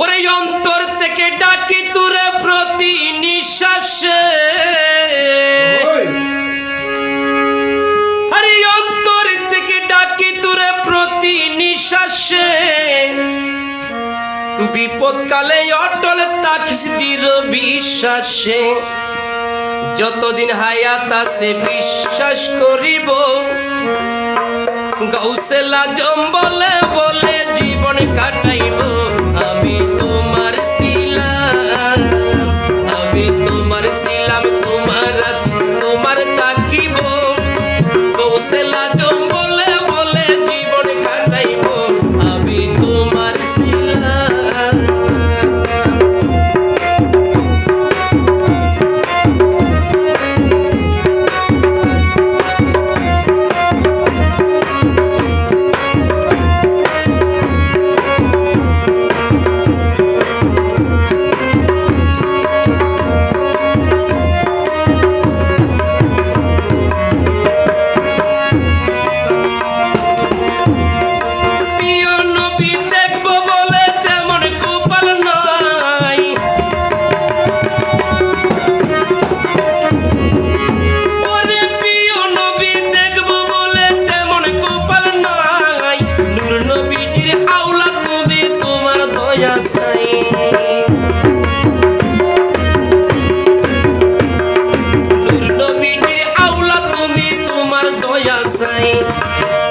ওরে অন্তর থেকে ডাকি তুরে প্রতি নিঃশ্বাসে। আরে অন্তর থেকে ডাকি তুরে প্রতি নিঃশ্বাসে। বিপদকালে অটল তাকিস দৃঢ় বিশ্বাসে। যতদিন হায়াত আছে বিশ্বাস করিব। গৌসেলা জম বলে ছিলাম তোমার তোমার তাকিব গৌসেলা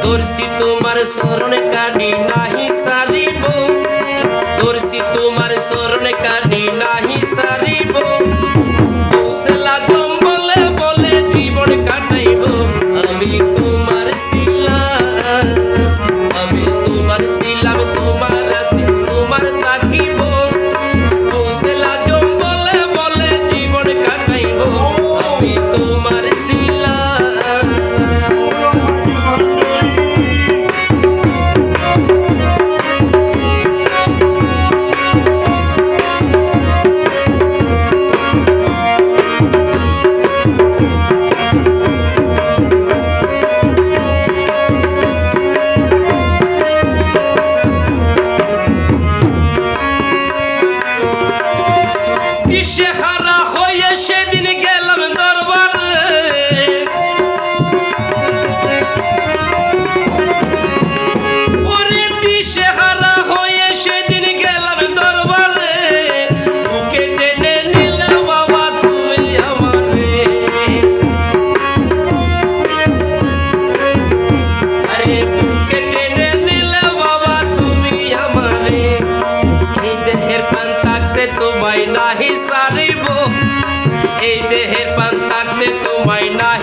দর্শি তোমার স্মরণ কানি নাহি সারিব। দর্শি তোমার স্মরণ কানি নাহি সারিব। দিশে হারা হয়ে সেদিন গেলাম দরবারে। ওরে দিশে এই দেহের